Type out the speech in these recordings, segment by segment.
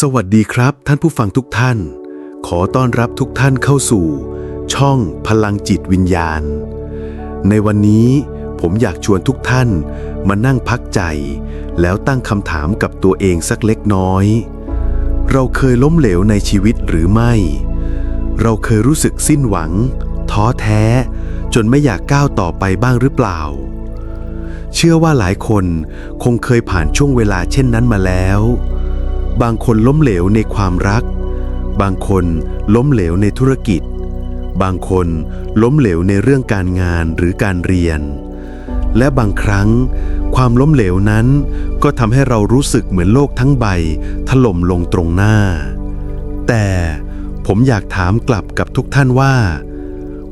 สวัสดีครับท่านผู้ฟังทุกท่าน ขอต้อนรับทุกท่านเข้าสู่ ช่องพลังจิตวิญญาณ ในวันนี้ผมอยากชวนทุกท่านมานั่งพักใจ แล้วตั้งคำถามกับตัวเองสักเล็กน้อย เราเคยล้มเหลวในชีวิตหรือไม่ เราเคยรู้สึกสิ้นหวัง ท้อแท้ จนไม่อยากก้าวต่อไปบ้างหรือเปล่า เชื่อว่าหลายคนคงเคยผ่านช่วงเวลาเช่นนั้นมาแล้ว บางคนล้มเหลวในความรัก บางคนล้มเหลวในธุรกิจ บางคนล้มเหลวในเรื่องการงานหรือการเรียน และบางครั้ง ความล้มเหลวนั้นก็ทำให้เรารู้สึกเหมือนโลกทั้งใบ ถล่มลงตรงหน้า แต่ผมอยากถามกลับกับทุกท่านว่า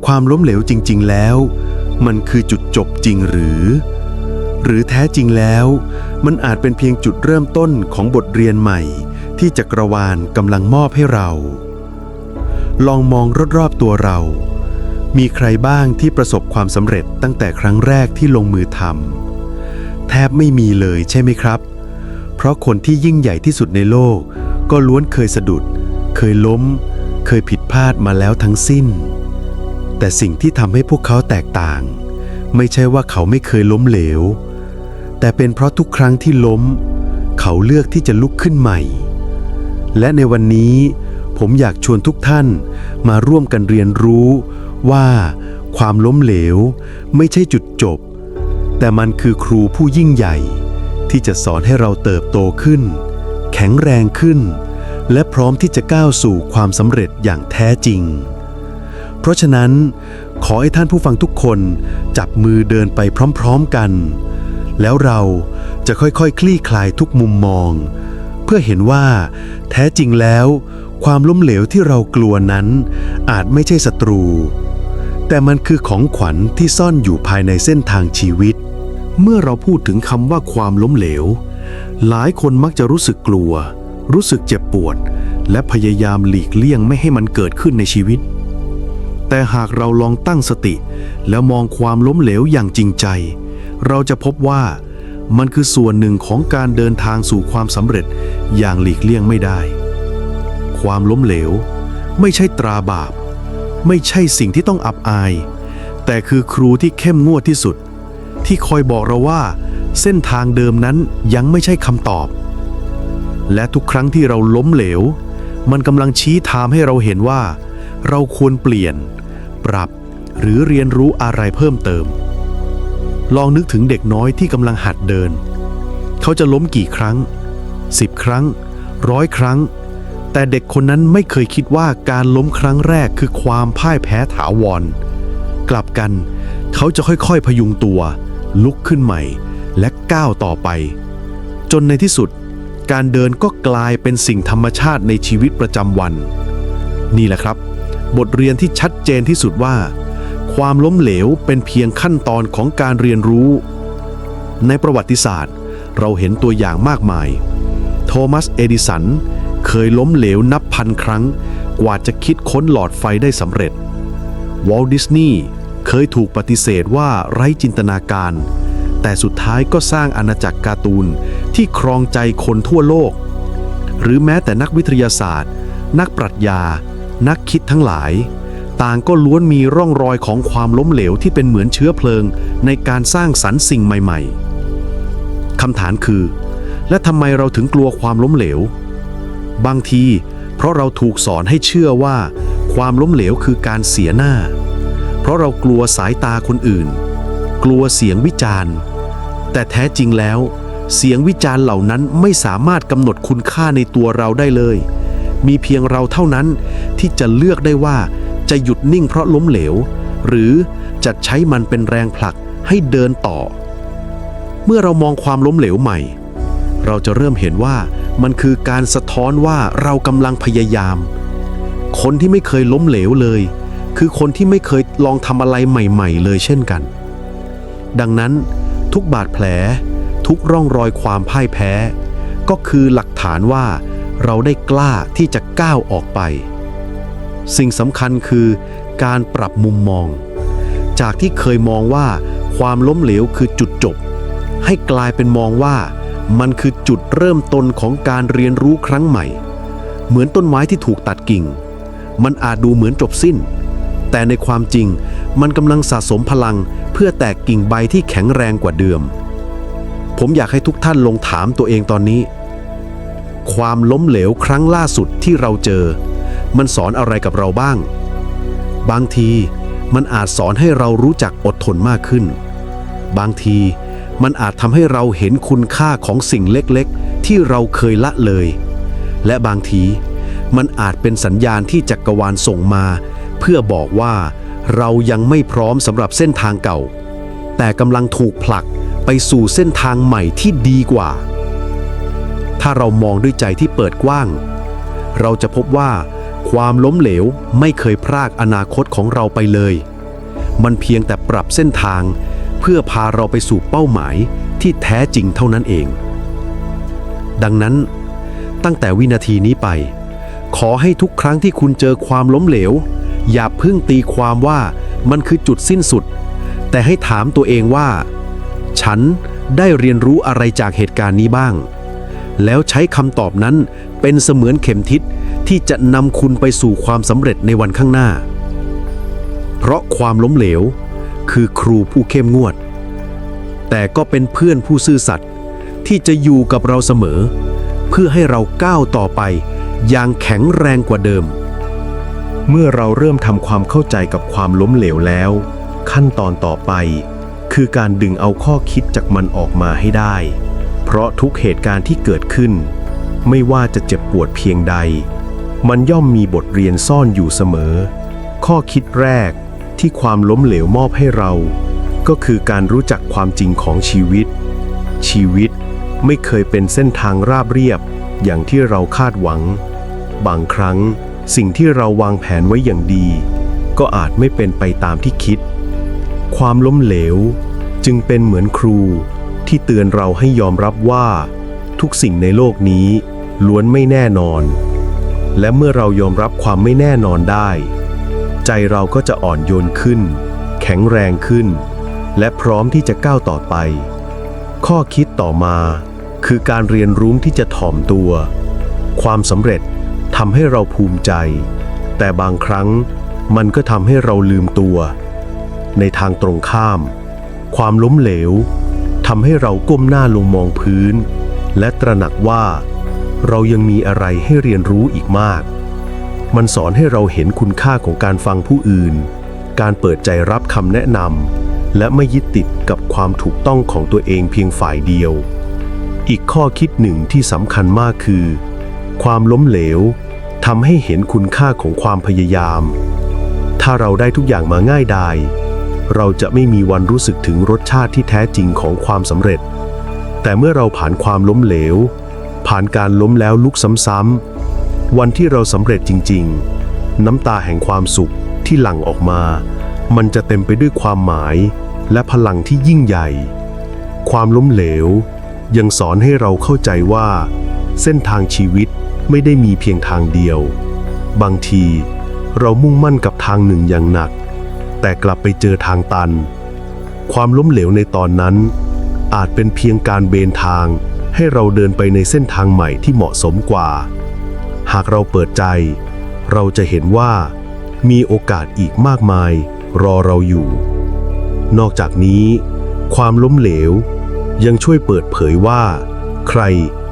ความล้มเหลวจริง ๆ แล้ว มันคือจุดจบจริงหรือ หรือแท้จริงแล้ว มันอาจเป็นเพียงจุดเริ่มต้นของบทเรียนใหม่ ที่จักรวาลกำลังมอบให้เรา ลองมองรอบๆตัวเรา มีใครบ้างที่ประสบความสำเร็จตั้งแต่ครั้งแรกที่ลงมือทำแทบไม่มีเลยใช่ไหมครับ เพราะคนที่ยิ่งใหญ่ที่สุดในโลก ก็ล้วนเคยสะดุด เคยล้ม เคยผิดพลาดมาแล้วทั้งสิ้น แต่สิ่งที่ทำให้พวกเขาแตกต่าง ไม่ใช่ว่าเขาไม่เคยล้มเหลว แต่เป็นเพราะทุกครั้งที่ล้ม เขาเลือกที่จะลุกขึ้นใหม่ และในวันนี้ผมอยากชวนทุกท่านมาร่วมกันเรียนรู้ว่าความล้มเหลวไม่ใช่จุดจบ แต่มันคือครูผู้ยิ่งใหญ่ ที่จะสอนให้เราเติบโตขึ้น แข็งแรงขึ้น และพร้อมที่จะก้าวสู่ความสำเร็จอย่างแท้จริง เพราะฉะนั้น ขอให้ท่านผู้ฟังทุกคนจับมือเดินไปพร้อม ๆกัน แล้วเราจะค่อยๆ คลี่คลายทุกมุมมอง เพื่อเห็นว่า แท้จริงแล้ว ความล้มเหลวที่เรากลัวนั้น อาจไม่ใช่ศัตรู แต่มันคือของขวัญที่ซ่อนอยู่ภายในเส้นทางชีวิต เมื่อเราพูดถึงคำว่าความล้มเหลว หลายคนมักจะรู้สึกกลัว รู้สึกเจ็บปวด และพยายามหลีกเลี่ยงไม่ให้มันเกิดขึ้นในชีวิต แต่หากเราลองตั้งสติ แล้วมองความล้มเหลวอย่างจริงใจ เราจะพบว่ามันคือส่วนหนึ่งของการเดินทางสู่ความสำเร็จอย่างหลีกเลี่ยงไม่ได้ ความล้มเหลว ไม่ใช่ตราบาป ไม่ใช่สิ่งที่ต้องอับอาย แต่คือครูที่เข้มงวดที่สุด ที่คอยบอกเราว่า เส้นทางเดิมนั้นยังไม่ใช่คำตอบ และทุกครั้งที่เราล้มเหลว มันกำลังชี้ทางให้เราเห็นว่า เราควรเปลี่ยน ปรับ หรือเรียนรู้อะไรเพิ่มเติม ลองนึกถึงเด็กน้อยที่กำลังหัดเดิน เขาจะล้มกี่ครั้ง10ครั้งร้อยครั้ง แต่เด็กคนนั้นไม่เคยคิดว่าการล้มครั้งแรกคือความพ่ายแพ้ถาวร กลับกัน เขาจะค่อยๆพยุงตัว ลุกขึ้นใหม่ และก้าวต่อไป จนในที่สุด การเดินก็กลายเป็นสิ่งธรรมชาติในชีวิตประจำวัน นี่แหละครับ บทเรียนที่ชัดเจนที่สุดว่า ความล้มเหลวเป็นเพียงขั้นตอนของการเรียนรู้ ในประวัติศาสตร์ เราเห็นตัวอย่างมากมาย โทมัส เอดิสัน เคยล้มเหลวนับพันครั้ง กว่าจะคิดค้นหลอดไฟได้สำเร็จ วอลดิสนีย์เคยถูกปฏิเสธว่าไร้จินตนาการ แต่สุดท้ายก็สร้างอาณาจักรการ์ตูนที่ครองใจคนทั่วโลก หรือแม้แต่นักวิทยาศาสตร์ นักปรัชญา นักคิดทั้งหลาย ต่างก็ล้วนมีร่องรอยของความล้มเหลวที่เป็นเหมือนเชื้อเพลิง ในการสร้างสรรค์สิ่งใหม่ ๆคำถามคือ และทำไมเราถึงกลัวความล้มเหลว บางที เพราะเราถูกสอนให้เชื่อว่า ความล้มเหลวคือการเสียหน้า เพราะเรากลัวสายตาคนอื่น กลัวเสียงวิจารณ์ แต่แท้จริงแล้ว เสียงวิจารณ์เหล่านั้นไม่สามารถกำหนดคุณค่าในตัวเราได้เลย มีเพียงเราเท่านั้นที่จะเลือกได้ว่า จะหยุดนิ่งเพราะล้มเหลว หรือจะใช้มันเป็นแรงผลักให้เดินต่อ เมื่อเรามองความล้มเหลวใหม่ เราจะเริ่มเห็นว่ามันคือการสะท้อนว่าเรากำลังพยายาม คนที่ไม่เคยล้มเหลวเลย คือคนที่ไม่เคยลองทำอะไรใหม่ ๆ เลยเช่นกัน ดังนั้นทุกบาดแผล ทุกร่องรอยความพ่ายแพ้ ก็คือหลักฐานว่าเราได้กล้าที่จะก้าวออกไป สิ่งสำคัญคือการปรับมุมมอง จากที่เคยมองว่าความล้มเหลวคือจุดจบ ให้กลายเป็นมองว่ามันคือจุดเริ่มต้นของการเรียนรู้ครั้งใหม่ เหมือนต้นไม้ที่ถูกตัดกิ่ง มันอาจดูเหมือนจบสิ้น แต่ในความจริงมันกำลังสะสมพลังเพื่อแตกกิ่งใบที่แข็งแรงกว่าเดิม ผมอยากให้ทุกท่านลงถามตัวเองตอนนี้ ความล้มเหลวครั้งล่าสุดที่เราเจอ มันสอนอะไรกับเราบ้าง บางทีมันอาจสอนให้เรารู้จักอดทนมากขึ้น บางทีมันอาจทำให้เราเห็นคุณค่าของสิ่งเล็กๆ ที่เราเคยละเลย และบางทีมันอาจเป็นสัญญาณที่จักรวาลส่งมา เพื่อบอกว่าเรายังไม่พร้อมสำหรับเส้นทางเก่า แต่กำลังถูกผลักไปสู่เส้นทางใหม่ที่ดีกว่า ถ้าเรามองด้วยใจที่เปิดกว้าง เราจะพบว่า ความล้มเหลวไม่เคยพรากอนาคตของเราไปเลย มันเพียงแต่ปรับเส้นทาง เพื่อพาเราไปสู่เป้าหมายที่แท้จริงเท่านั้นเอง ดังนั้น ตั้งแต่วินาทีนี้ไป ขอให้ทุกครั้งที่คุณเจอความล้มเหลว อย่าเพิ่งตีความว่ามันคือจุดสิ้นสุด แต่ให้ถามตัวเองว่า ฉันได้เรียนรู้อะไรจากเหตุการณ์นี้บ้าง แล้วใช้คำตอบนั้นเป็นเสมือนเข็มทิศ ที่จะนำคุณไปสู่ความสำเร็จในวันข้างหน้า เพราะความล้มเหลว คือครูผู้เข้มงวด แต่ก็เป็นเพื่อนผู้ซื่อสัตย์ที่จะอยู่กับเราเสมอ เพื่อให้เราก้าวต่อไป อย่างแข็งแรงกว่าเดิม เมื่อเราเริ่มทำความเข้าใจกับความล้มเหลวแล้ว ขั้นตอนต่อไป คือการดึงเอาข้อคิดจากมันออกมาให้ได้ เพราะทุกเหตุการณ์ที่เกิดขึ้น ไม่ว่าจะเจ็บปวดเพียงใด มันย่อมมีบทเรียนซ่อนอยู่เสมอ ข้อคิดแรกที่ความล้มเหลวมอบให้เรา ก็คือการรู้จักความจริงของชีวิต ชีวิตไม่เคยเป็นเส้นทางราบเรียบ อย่างที่เราคาดหวัง บางครั้งสิ่งที่เราวางแผนไว้อย่างดี ก็อาจไม่เป็นไปตามที่คิด ความล้มเหลวจึงเป็นเหมือนครูที่เตือนเราให้ยอมรับว่า ทุกสิ่งในโลกนี้ล้วนไม่แน่นอน และเมื่อเรายอมรับความไม่แน่นอนได้ ใจเราก็จะอ่อนโยนขึ้น แข็งแรงขึ้น และพร้อมที่จะก้าวต่อไป ข้อคิดต่อมา คือการเรียนรู้ที่จะถ่อมตัว ความสำเร็จทำให้เราภูมิใจ แต่บางครั้งมันก็ทำให้เราลืมตัว ในทางตรงข้าม ความล้มเหลวทำให้เราก้มหน้าลงมองพื้น และตระหนักว่า เรายังมีอะไรให้เรียนรู้อีกมาก มันสอนให้เราเห็นคุณค่าของการฟังผู้อื่น การเปิดใจรับคำแนะนำ และไม่ยึดติดกับความถูกต้องของตัวเองเพียงฝ่ายเดียว อีกข้อคิดหนึ่งที่สำคัญมากคือ ความล้มเหลวทำให้เห็นคุณค่าของความพยายาม ถ้าเราได้ทุกอย่างมาง่ายดายเราจะไม่มีวันรู้สึกถึงรสชาติที่แท้จริงของความสำเร็จ แต่เมื่อเราผ่านความล้มเหลว ผ่านการล้มแล้วลุกซ้ำๆวันที่เราสำเร็จจริง ๆ น้ำตาแห่งความสุขที่หลั่งออกมา มันจะเต็มไปด้วยความหมาย และพลังที่ยิ่งใหญ่ ความล้มเหลว ยังสอนให้เราเข้าใจว่า เส้นทางชีวิตไม่ได้มีเพียงทางเดียว บางที เรามุ่งมั่นกับทางหนึ่งอย่างหนัก แต่กลับไปเจอทางตัน ความล้มเหลวในตอนนั้น อาจเป็นเพียงการเบนทาง ให้เราเดินไปในเส้นทางใหม่ที่เหมาะสมกว่า หากเราเปิดใจ เราจะเห็นว่า มีโอกาสอีกมากมาย รอเราอยู่ นอกจากนี้ ความล้มเหลว ยังช่วยเปิดเผยว่า ใคร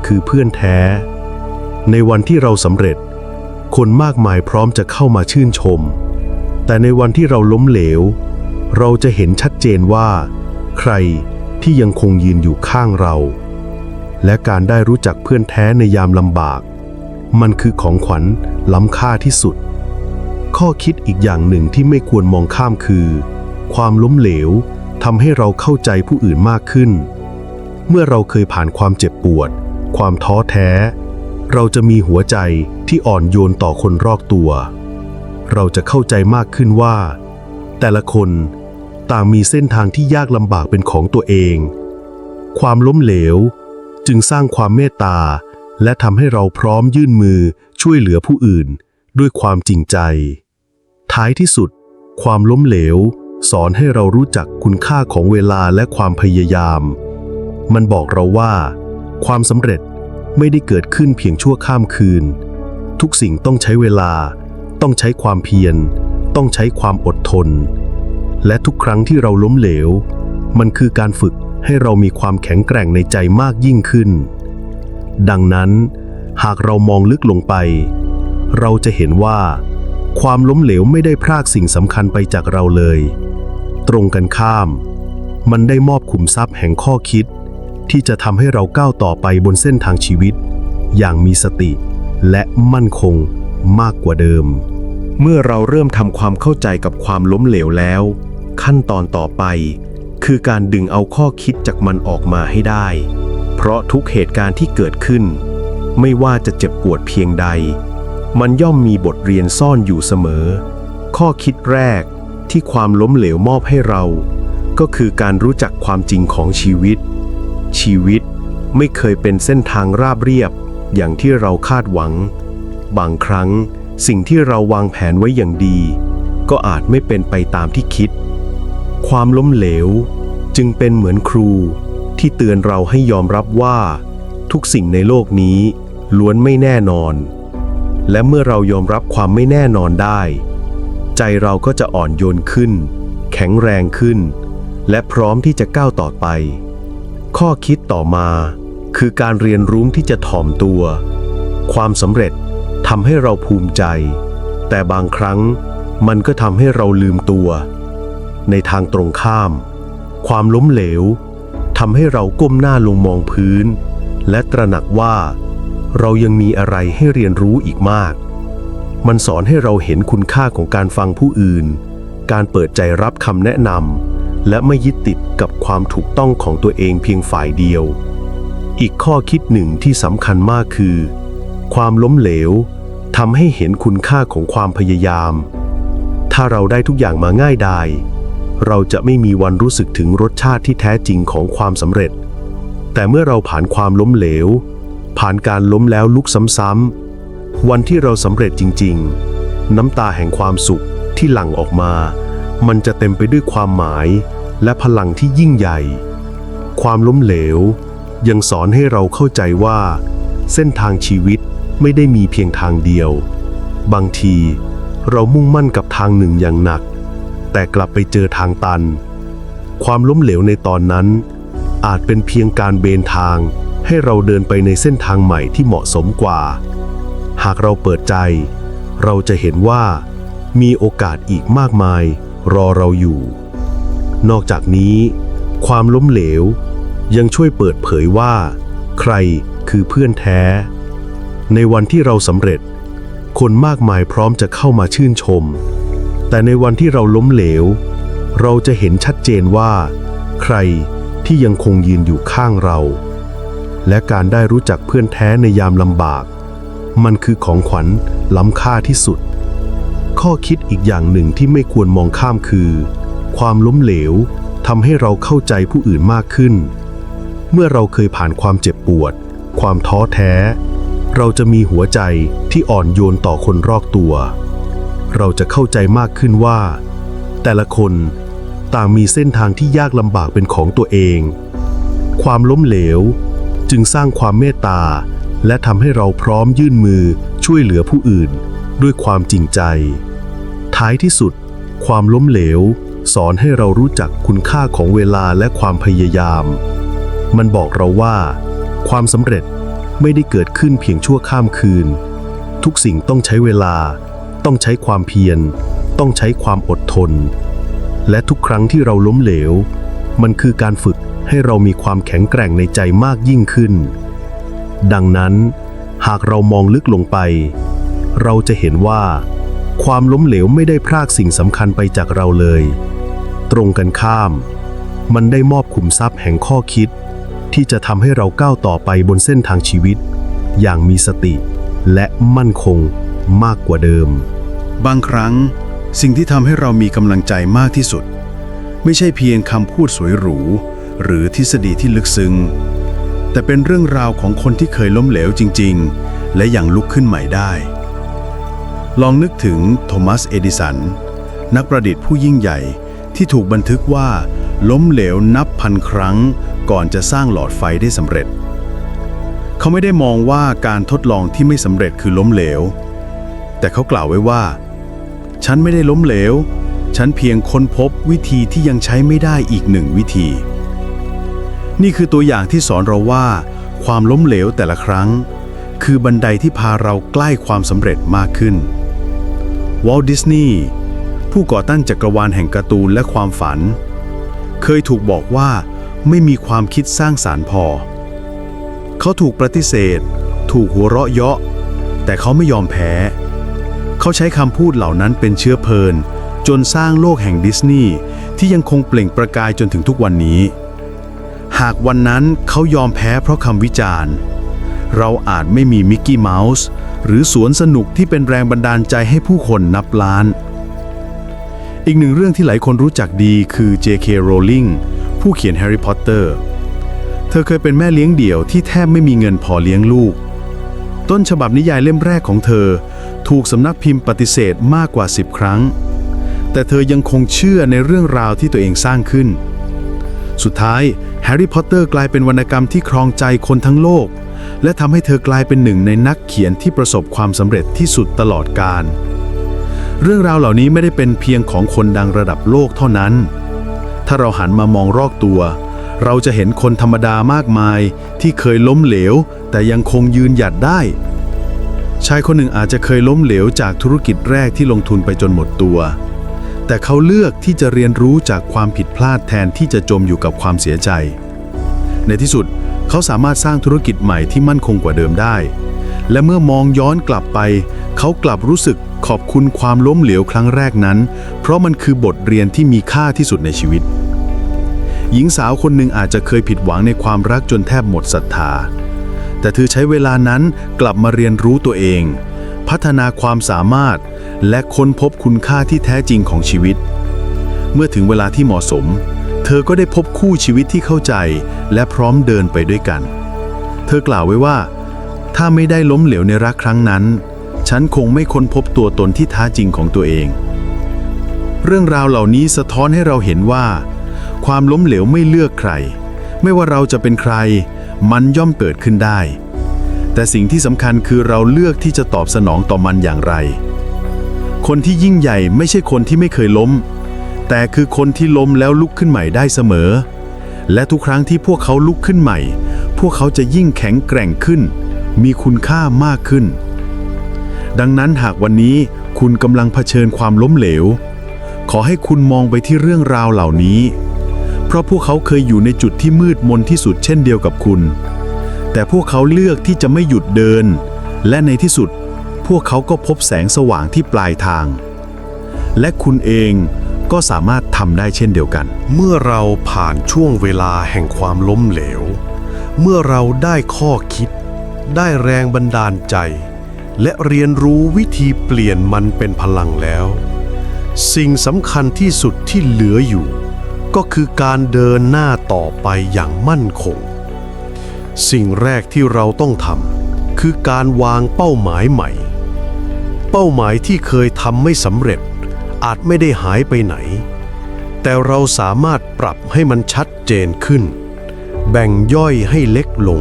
คือเพื่อนแท้ ในวันที่เราสำเร็จ คนมากมายพร้อมจะเข้ามาชื่นชม แต่ในวันที่เราล้มเหลว เราจะเห็นชัดเจนว่า ใครที่ยังคงยืนอยู่ข้างเรา และการได้รู้จักเพื่อนแท้ในยามลำบาก มันคือของขวัญล้ำค่าที่สุด ข้อคิดอีกอย่างหนึ่งที่ไม่ควรมองข้ามคือ ความล้มเหลวทำให้เราเข้าใจผู้อื่นมากขึ้น เมื่อเราเคยผ่านความเจ็บปวด ความท้อแท้ เราจะมีหัวใจที่อ่อนโยนต่อคนรอบตัว เราจะเข้าใจมากขึ้นว่า แต่ละคนต่างมีเส้นทางที่ยากลำบากเป็นของตัวเอง ความล้มเหลว จึงสร้างความเมตตา และทำให้เราพร้อมยื่นมือช่วยเหลือผู้อื่น ด้วยความจริงใจ ท้ายที่สุด ความล้มเหลว สอนให้เรารู้จักคุณค่าของเวลาและความพยายาม มันบอกเราว่า ความสำเร็จไม่ได้เกิดขึ้นเพียงชั่วข้ามคืน ทุกสิ่งต้องใช้เวลา ต้องใช้ความเพียร ต้องใช้ความอดทน และทุกครั้งที่เราล้มเหลว มันคือการฝึก ให้เรามีความแข็งแกร่งในใจมากยิ่งขึ้น ดังนั้น หากเรามองลึกลงไป เราจะเห็นว่า ความล้มเหลวไม่ได้พรากสิ่งสำคัญไปจากเราเลย ตรงกันข้าม มันได้มอบขุมทรัพย์แห่งข้อคิด ที่จะทำให้เราก้าวต่อไปบนเส้นทางชีวิต อย่างมีสติ และมั่นคงมากกว่าเดิม เมื่อเราเริ่มทำความเข้าใจกับความล้มเหลวแล้ว ขั้นตอนต่อไป คือการดึงเอาข้อคิดจากมันออกมาให้ได้ เพราะทุกเหตุการณ์ที่เกิดขึ้น ไม่ว่าจะเจ็บปวดเพียงใด มันย่อมมีบทเรียนซ่อนอยู่เสมอ ข้อคิดแรกที่ความล้มเหลวมอบให้เรา ก็คือการรู้จักความจริงของชีวิต ชีวิตไม่เคยเป็นเส้นทางราบเรียบ อย่างที่เราคาดหวัง บางครั้งสิ่งที่เราวางแผนไว้อย่างดี ก็อาจไม่เป็นไปตามที่คิด ความล้มเหลวจึงเป็นเหมือนครูที่เตือนเราให้ยอมรับว่า ทุกสิ่งในโลกนี้ล้วนไม่แน่นอน และเมื่อเรายอมรับความไม่แน่นอนได้ ใจเราก็จะอ่อนโยนขึ้น แข็งแรงขึ้น และพร้อมที่จะก้าวต่อไป ข้อคิดต่อมาคือการเรียนรู้ที่จะถ่อมตัว ความสำเร็จทำให้เราภูมิใจ แต่บางครั้งมันก็ทำให้เราลืมตัว ในทางตรงข้าม ความล้มเหลวทำให้เราก้มหน้าลงมองพื้น และตระหนักว่า เรายังมีอะไรให้เรียนรู้อีกมาก มันสอนให้เราเห็นคุณค่าของการฟังผู้อื่น การเปิดใจรับคำแนะนำและไม่ยึดติดกับความถูกต้องของตัวเองเพียงฝ่ายเดียว อีกข้อคิดหนึ่งที่สำคัญมากคือ ความล้มเหลวทำให้เห็นคุณค่าของความพยายาม ถ้าเราได้ทุกอย่างมาง่ายดาย เราจะไม่มีวันรู้สึกถึงรสชาติที่แท้จริงของความสำเร็จ แต่เมื่อเราผ่านความล้มเหลว ผ่านการล้มแล้วลุกซ้ำๆ วันที่เราสำเร็จจริง ๆ น้ำตาแห่งความสุขที่หลั่งออกมา มันจะเต็มไปด้วยความหมาย และพลังที่ยิ่งใหญ่ ความล้มเหลว ยังสอนให้เราเข้าใจว่า เส้นทางชีวิตไม่ได้มีเพียงทางเดียว บางที เรามุ่งมั่นกับทางหนึ่งอย่างหนัก แต่กลับไปเจอทางตัน ความล้มเหลวในตอนนั้น อาจเป็นเพียงการเบนทาง ให้เราเดินไปในเส้นทางใหม่ที่เหมาะสมกว่า หากเราเปิดใจ เราจะเห็นว่า มีโอกาสอีกมากมาย รอเราอยู่ นอกจากนี้ ความล้มเหลว ยังช่วยเปิดเผยว่า ใครคือเพื่อนแท้ ในวันที่เราสำเร็จ คนมากมายพร้อมจะเข้ามาชื่นชม แต่ในวันที่เราล้มเหลว เราจะเห็นชัดเจนว่า ใครที่ยังคงยืนอยู่ข้างเรา และการได้รู้จักเพื่อนแท้ในยามลำบาก มันคือของขวัญล้ำค่าที่สุด ข้อคิดอีกอย่างหนึ่งที่ไม่ควรมองข้ามคือ ความล้มเหลวทำให้เราเข้าใจผู้อื่นมากขึ้น เมื่อเราเคยผ่านความเจ็บปวด ความท้อแท้ เราจะมีหัวใจที่อ่อนโยนต่อคนรอบตัว เราจะเข้าใจมากขึ้นว่า แต่ละคนต่างมีเส้นทางที่ยากลำบากเป็นของตัวเอง ความล้มเหลวจึงสร้างความเมตตา และทำให้เราพร้อมยื่นมือช่วยเหลือผู้อื่น ด้วยความจริงใจ ท้ายที่สุด ความล้มเหลว สอนให้เรารู้จักคุณค่าของเวลาและความพยายาม มันบอกเราว่า ความสำเร็จไม่ได้เกิดขึ้นเพียงชั่วข้ามคืน ทุกสิ่งต้องใช้เวลา ต้องใช้ความเพียร ต้องใช้ความอดทน และทุกครั้งที่เราล้มเหลว มันคือการฝึกให้เรามีความแข็งแกร่งในใจมากยิ่งขึ้น ดังนั้น หากเรามองลึกลงไป เราจะเห็นว่า ความล้มเหลวไม่ได้พรากสิ่งสำคัญไปจากเราเลย ตรงกันข้าม มันได้มอบขุมทรัพย์แห่งข้อคิด ที่จะทำให้เราก้าวต่อไปบนเส้นทางชีวิต อย่างมีสติและมั่นคง มากกว่าเดิม บางครั้งสิ่งที่ทำให้เรามีกำลังใจมากที่สุด ไม่ใช่เพียงคำพูดสวยหรู หรือทฤษฎีที่ลึกซึ้งแต่เป็นเรื่องราวของคนที่เคยล้มเหลวจริง ๆ และยังลุกขึ้นใหม่ได้ ลองนึกถึงโทมัสเอดิสัน นักประดิษฐ์ผู้ยิ่งใหญ่ที่ถูกบันทึกว่า ล้มเหลวนับพันครั้ง ก่อนจะสร้างหลอดไฟได้สำเร็จ เขาไม่ได้มองว่าการทดลองที่ไม่สำเร็จคือล้มเหลว แต่เขากล่าวไว้ว่า ฉันไม่ได้ล้มเหลว ฉันเพียงค้นพบวิธีที่ยังใช้ไม่ได้อีกหนึ่งวิธี นี่คือตัวอย่างที่สอนเราว่า ความล้มเหลวแต่ละครั้ง คือบันไดที่พาเราใกล้ความสำเร็จมากขึ้นวอลดิสนีย์ผู้ก่อตั้งจักรวาลแห่งการ์ตูนและความฝัน เคยถูกบอกว่าไม่มีความคิดสร้างสารรค์พอ เขาถูกปฏิเสธ ถูกหัวเราะเยาะ แต่เขาไม่ยอมแพ้ เขาใช้คำพูดเหล่านั้นเป็นเชื้อเพลิงจนสร้างโลกแห่งดิสนีย์ที่ยังคงเปล่งประกายจนถึงทุกวันนี้ หากวันนั้นเขายอมแพ้เพราะคำวิจารณ์ เราอาจไม่มีมิกกี้เมาส์หรือสวนสนุกที่เป็นแรงบันดาลใจให้ผู้คนนับล้าน อีกหนึ่งเรื่องที่หลายคนรู้จักดีคือ J.K. Rowling ผู้เขียนแฮร์รี่พอตเตอร์เธอเคยเป็นแม่เลี้ยงเดี่ยวที่แทบไม่มีเงินพอเลี้ยงลูก ต้นฉบับนิยายเล่มแรกของเธอ ถูกสำนักพิมพ์ปฏิเสธมากกว่า 10 ครั้ง แต่เธอยังคงเชื่อในเรื่องราวที่ตัวเองสร้างขึ้น สุดท้ายแฮร์รี่พอตเตอร์กลายเป็นวรรณกรรมที่ครองใจคนทั้งโลก และทำให้เธอกลายเป็นหนึ่งในนักเขียนที่ประสบความสำเร็จที่สุดตลอดกาลเรื่องราวเหล่านี้ไม่ได้เป็นเพียงของคนดังระดับโลกเท่านั้น ถ้าเราหันมามองรอบตัว เราจะเห็นคนธรรมดามากมายที่เคยล้มเหลว แต่ยังคงยืนหยัดได้ ชายคนหนึ่งอาจจะเคยล้มเหลวจากธุรกิจแรกที่ลงทุนไปจนหมดตัว แต่เขาเลือกที่จะเรียนรู้จากความผิดพลาดแทนที่จะจมอยู่กับความเสียใจ ในที่สุดเขาสามารถสร้างธุรกิจใหม่ที่มั่นคงกว่าเดิมได้ และเมื่อมองย้อนกลับไป เขากลับรู้สึกขอบคุณความล้มเหลวครั้งแรกนั้น เพราะมันคือบทเรียนที่มีค่าที่สุดในชีวิต หญิงสาวคนหนึ่งอาจจะเคยผิดหวังในความรักจนแทบหมดศรัทธา แต่เธอใช้เวลานั้นกลับมาเรียนรู้ตัวเอง พัฒนาความสามารถ และค้นพบคุณค่าที่แท้จริงของชีวิต เมื่อถึงเวลาที่เหมาะสม เธอก็ได้พบคู่ชีวิตที่เข้าใจ และพร้อมเดินไปด้วยกัน เธอกล่าวไว้ว่า ถ้าไม่ได้ล้มเหลวในรักครั้งนั้น ฉันคงไม่ค้นพบตัวตนที่แท้จริงของตัวเอง เรื่องราวเหล่านี้สะท้อนให้เราเห็นว่า ความล้มเหลวไม่เลือกใคร ไม่ว่าเราจะเป็นใคร มันย่อมเกิดขึ้นได้ แต่สิ่งที่สำคัญคือเราเลือกที่จะตอบสนองต่อมันอย่างไร คนที่ยิ่งใหญ่ไม่ใช่คนที่ไม่เคยล้ม แต่คือคนที่ล้มแล้วลุกขึ้นใหม่ได้เสมอ และทุกครั้งที่พวกเขาลุกขึ้นใหม่ พวกเขาจะยิ่งแข็งแกร่งขึ้น มีคุณค่ามากขึ้น ดังนั้นหากวันนี้คุณกำลังเผชิญความล้มเหลว ขอให้คุณมองไปที่เรื่องราวเหล่านี้ เพราะพวกเขาเคยอยู่ในจุดที่มืดมนที่สุดเช่นเดียวกับคุณ แต่พวกเขาเลือกที่จะไม่หยุดเดิน และในที่สุด พวกเขาก็พบแสงสว่างที่ปลายทาง และคุณเองก็สามารถทำได้เช่นเดียวกัน เมื่อเราผ่านช่วงเวลาแห่งความล้มเหลว เมื่อเราได้ข้อคิด ได้แรงบันดาลใจ และเรียนรู้วิธีเปลี่ยนมันเป็นพลังแล้ว สิ่งสำคัญที่สุดที่เหลืออยู่ ก็คือการเดินหน้าต่อไปอย่างมั่นคง สิ่งแรกที่เราต้องทำคือการวางเป้าหมายใหม่ เป้าหมายที่เคยทำไม่สำเร็จ อาจไม่ได้หายไปไหน แต่เราสามารถปรับให้มันชัดเจนขึ้น แบ่งย่อยให้เล็กลง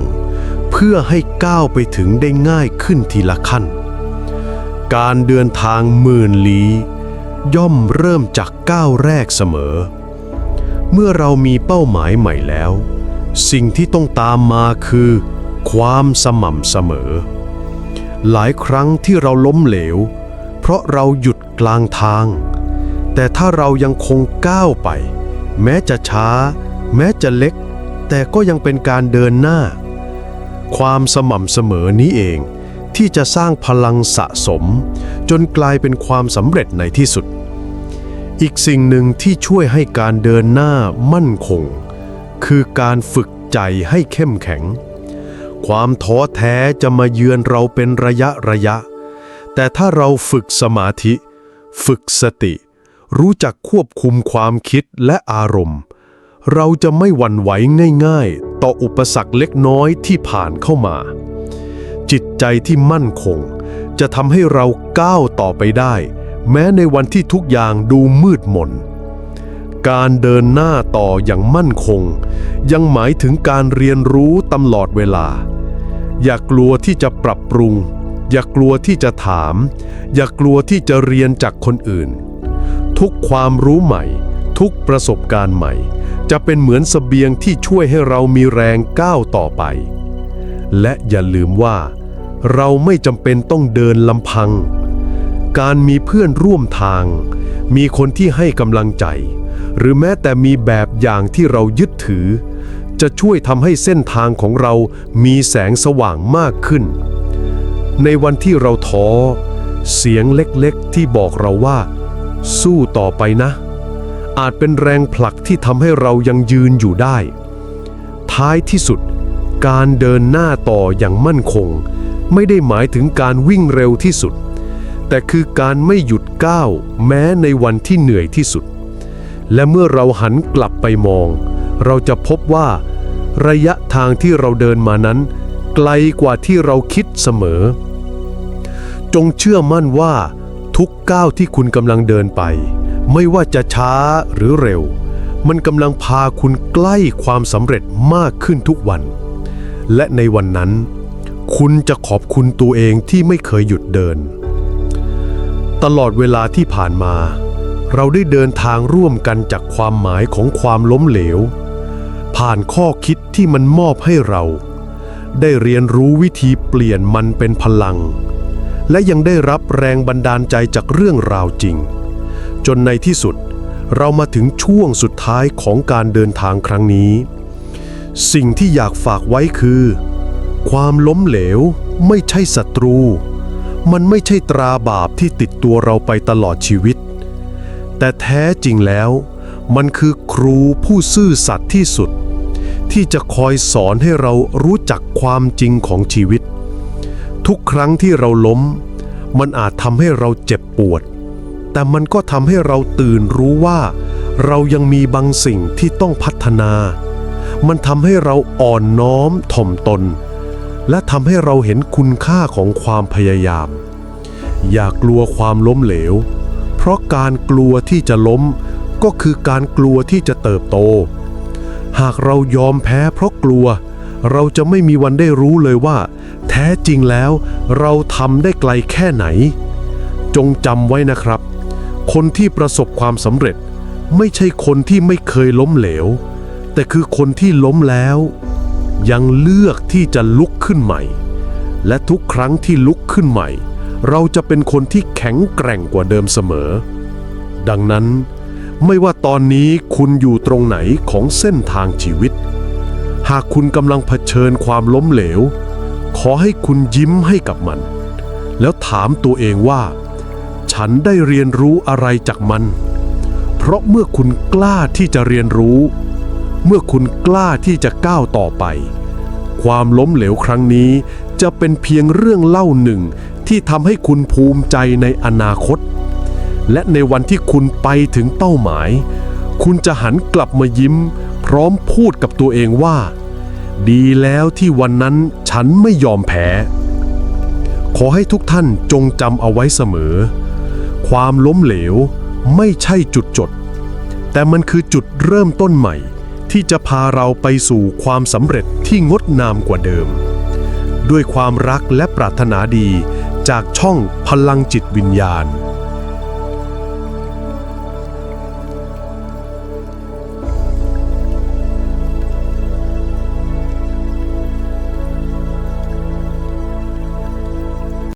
เพื่อให้ก้าวไปถึงได้ง่ายขึ้นทีละขั้น การเดินทางหมื่นลี้ย่อมเริ่มจากก้าวแรกเสมอ เมื่อเรามีเป้าหมายใหม่แล้ว สิ่งที่ต้องตามมาคือ ความสม่ำเสมอ หลายครั้งที่เราล้มเหลว เพราะเราหยุดกลางทาง แต่ถ้าเรายังคงก้าวไป แม้จะช้า แม้จะเล็ก แต่ก็ยังเป็นการเดินหน้า ความสม่ำเสมอนี้เอง ที่จะสร้างพลังสะสม จนกลายเป็นความสำเร็จในที่สุด อีกสิ่งหนึ่งที่ช่วยให้การเดินหน้ามั่นคง คือการฝึกใจให้เข้มแข็ง ความท้อแท้จะมาเยือนเราเป็นระยะระยะ แต่ถ้าเราฝึกสมาธิ ฝึกสติ รู้จักควบคุมความคิดและอารมณ์ เราจะไม่หวั่นไหวง่าย ๆ ต่ออุปสรรคเล็กน้อยที่ผ่านเข้ามา จิตใจที่มั่นคง จะทำให้เราก้าวต่อไปได้ แม้ในวันที่ทุกอย่างดูมืดมน การเดินหน้าต่ออย่างมั่นคง ยังหมายถึงการเรียนรู้ตลอดเวลา อย่ากลัวที่จะปรับปรุง อย่ากลัวที่จะถาม อย่ากลัวที่จะเรียนจากคนอื่น ทุกความรู้ใหม่ ทุกประสบการณ์ใหม่ จะเป็นเหมือนเสบียงที่ช่วยให้เรามีแรงก้าวต่อไป และอย่าลืมว่า เราไม่จำเป็นต้องเดินลำพัง การมีเพื่อนร่วมทาง มีคนที่ให้กำลังใจ หรือแม้แต่มีแบบอย่างที่เรายึดถือ จะช่วยทำให้เส้นทางของเรามีแสงสว่างมากขึ้น ในวันที่เราท้อ เสียงเล็กๆที่บอกเราว่า สู้ต่อไปนะ อาจเป็นแรงผลักที่ทำให้เรายังยืนอยู่ได้ ท้ายที่สุด การเดินหน้าต่ออย่างมั่นคง ไม่ได้หมายถึงการวิ่งเร็วที่สุด แต่คือการไม่หยุดก้าวแม้ในวันที่เหนื่อยที่สุด และเมื่อเราหันกลับไปมอง เราจะพบว่า ระยะทางที่เราเดินมานั้น ไกลกว่าที่เราคิดเสมอ จงเชื่อมั่นว่าทุกก้าวที่คุณกำลังเดินไป ไม่ว่าจะช้าหรือเร็ว มันกำลังพาคุณใกล้ความสำเร็จมากขึ้นทุกวัน และในวันนั้น คุณจะขอบคุณตัวเองที่ไม่เคยหยุดเดิน ตลอดเวลาที่ผ่านมา เราได้เดินทางร่วมกันจากความหมายของความล้มเหลว ผ่านข้อคิดที่มันมอบให้เรา ได้เรียนรู้วิธีเปลี่ยนมันเป็นพลัง และยังได้รับแรงบันดาลใจจากเรื่องราวจริง จนในที่สุดเรามาถึงช่วงสุดท้ายของการเดินทางครั้งนี้ สิ่งที่อยากฝากไว้คือ ความล้มเหลวไม่ใช่ศัตรู มันไม่ใช่ตราบาปที่ติดตัวเราไปตลอดชีวิต แต่แท้จริงแล้ว มันคือครูผู้ซื่อสัตย์ที่สุด ที่จะคอยสอนให้เรารู้จักความจริงของชีวิต ทุกครั้งที่เราล้ม มันอาจทำให้เราเจ็บปวด แต่มันก็ทำให้เราตื่นรู้ว่า เรายังมีบางสิ่งที่ต้องพัฒนา มันทำให้เราอ่อนน้อมถ่อมตน และทำให้เราเห็นคุณค่าของความพยายาม อย่ากลัวความล้มเหลว เพราะการกลัวที่จะล้ม ก็คือการกลัวที่จะเติบโต หากเรายอมแพ้เพราะกลัว เราจะไม่มีวันได้รู้เลยว่า แท้จริงแล้วเราทำได้ไกลแค่ไหน จงจำไว้นะครับ คนที่ประสบความสำเร็จ ไม่ใช่คนที่ไม่เคยล้มเหลว แต่คือคนที่ล้มแล้ว ยังเลือกที่จะลุกขึ้นใหม่ และทุกครั้งที่ลุกขึ้นใหม่ เราจะเป็นคนที่แข็งแกร่งกว่าเดิมเสมอ ดังนั้น ไม่ว่าตอนนี้คุณอยู่ตรงไหนของเส้นทางชีวิต หากคุณกำลังเผชิญความล้มเหลว ขอให้คุณยิ้มให้กับมัน แล้วถามตัวเองว่า ฉันได้เรียนรู้อะไรจากมัน เพราะเมื่อคุณกล้าที่จะเรียนรู้ เมื่อคุณกล้าที่จะก้าวต่อไป ความล้มเหลวครั้งนี้จะเป็นเพียงเรื่องเล่าหนึ่งที่ทำให้คุณภูมิใจในอนาคต และในวันที่คุณไปถึงเป้าหมาย คุณจะหันกลับมายิ้ม พร้อมพูดกับตัวเองว่า ดีแล้วที่วันนั้นฉันไม่ยอมแพ้ ขอให้ทุกท่านจงจำเอาไว้เสมอ ความล้มเหลวไม่ใช่จุดจด แต่มันคือจุดเริ่มต้นใหม่ ที่จะพาเราไปสู่ความสำเร็จที่งดงามกว่าเดิม ด้วยความรักและปรารถนาดีจากช่องพลังจิตวิญญาณ